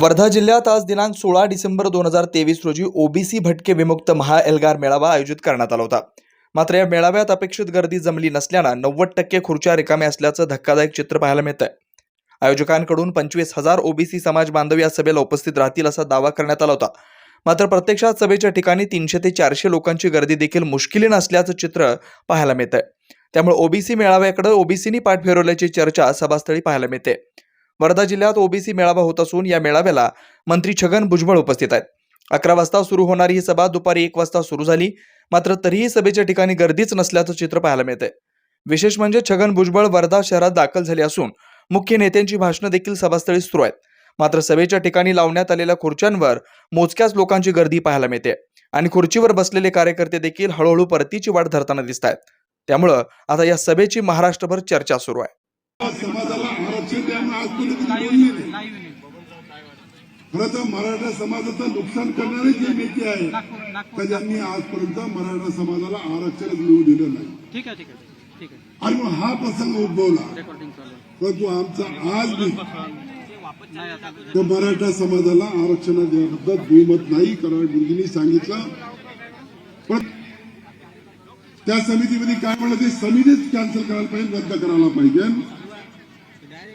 वर्धा जिल्ह्यात आज दिनांक सोळा डिसेंबर दोन हजार तेवीस रोजी ओबीसी भटके विमुक्त महा एल्गार मेळावा आयोजित करण्यात आला होता. मात्र या मेळाव्यात अपेक्षित गर्दी जमली नसल्यानं नव्वद टक्के खुर्च्या रिकाम्या असल्याचं धक्कादायक चित्र पाहायला मिळतंय. आयोजकांकडून पंचवीस हजार ओबीसी समाज बांधव या सभेला उपस्थित राहतील असा दावा करण्यात आला होता. मात्र प्रत्यक्षात सभेच्या ठिकाणी तीनशे ते चारशे लोकांची गर्दी देखील मुश्किलीनं असल्याचं चित्र पाहायला मिळतंय. त्यामुळे ओबीसी मेळाव्याकडे ओबीसीनी पाठ फिरवल्याची चर्चा सभास्थळी पाहायला मिळते. वर्धा जिल्ह्यात ओबीसी मेळावा होत असून या मेळाव्याला मंत्री छगन भुजबळ उपस्थित आहेत. अकरा वाजता सुरू होणारी ही सभा दुपारी एक वाजता सुरू झाली. मात्र तरीही सभेच्या ठिकाणी गर्दीच नसल्याचं चित्र पाहायला मिळतंय. विशेष म्हणजे छगन भुजबळ वर्धा शहरात दाखल झाले असून मुख्य नेत्यांची भाषणं देखील सभास्थळी सुरू आहेत. मात्र सभेच्या ठिकाणी लावण्यात आलेल्या खुर्च्यांवर मोजक्याच लोकांची गर्दी पाहायला मिळते आणि खुर्चीवर बसलेले कार्यकर्ते देखील हळूहळू परतीची वाट धरताना दिसत आहेत त्यामुळं आता या सभेची महाराष्ट्रभर चर्चा सुरू आहे. समाजाला आरक्षण द्यायला आजपर्यंत कधी बोलले नाही. खरं तर मराठा समाजाचं नुकसान करणारे जे नेते आहेत ज्यांनी आजपर्यंत मराठा समाजाला आरक्षण मिळू दिलं नाही. आणि मग हा प्रसंग उद्भवला. परंतु आमचा आज त्या मराठा समाजाला आरक्षणाबाबत दुमत नाही कारण गुरुजींनी सांगितलं. पण त्या समितीमध्ये काय म्हणलं ते समितीच कॅन्सल करायला पाहिजे रद्द करायला पाहिजे.